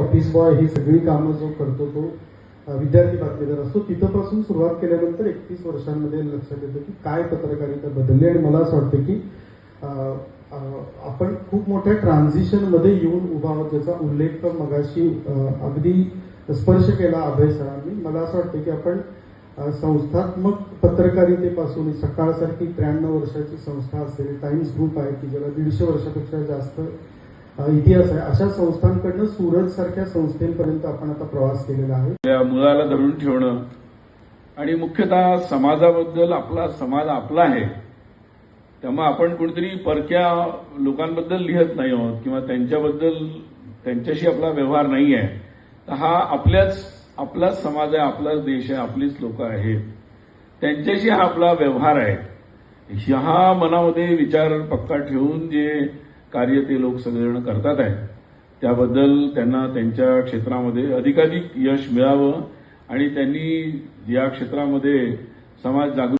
Office boy ही सगळी कामं जो करतो तो विद्यार्थी बातमीदार असतो तिथंपासून सुरुवात केल्यानंतर एकतीस वर्षांमध्ये लक्षात येतं की काय पत्रकारिता बदलली आणि मला असं वाटतं की आपण खूप मोठ्या ट्रान्झिशनमध्ये येऊन उभा आहोत ज्याचा उल्लेख मगाशी अगदी स्पर्श केला अभय सरांनी. मला असं वाटतं की आपण संस्थात्मक पत्रकारितेपासून सकाळसारखी त्र्याण्णव वर्षाची संस्था असेल टाइम्स ग्रुप आहे की ज्याला दीडशे वर्षापेक्षा जास्त इतिहास आहे. अशा संस्थांकडनं सूरज सारख्या संस्थेपर्यंत आपण आता प्रवास केलेला आहे. त्या मुलाला धरून ठेवणं आणि मुख्यतः समाजाबद्दल आपला समाज आपला आहे. त्यामुळे आपण कुणीतरी परक्या लोकांबद्दल लिहत नाही आहोत किंवा त्यांच्याबद्दल त्यांच्याशी आपला व्यवहार नाही आहे. तर हा आपल्याच आपलाच समाज आहे आपलाच देश आहे आपलीच लोक आहेत. त्यांच्याशी हा आपला व्यवहार आहे. ह्या मनामध्ये विचार पक्का ठेवून जे कार्य ते लोक सगळेजण करतात आहेत त्याबद्दल त्यांना त्यांच्या क्षेत्रामध्ये अधिकाधिक यश मिळावं आणि त्यांनी या क्षेत्रामध्ये समाज जागृत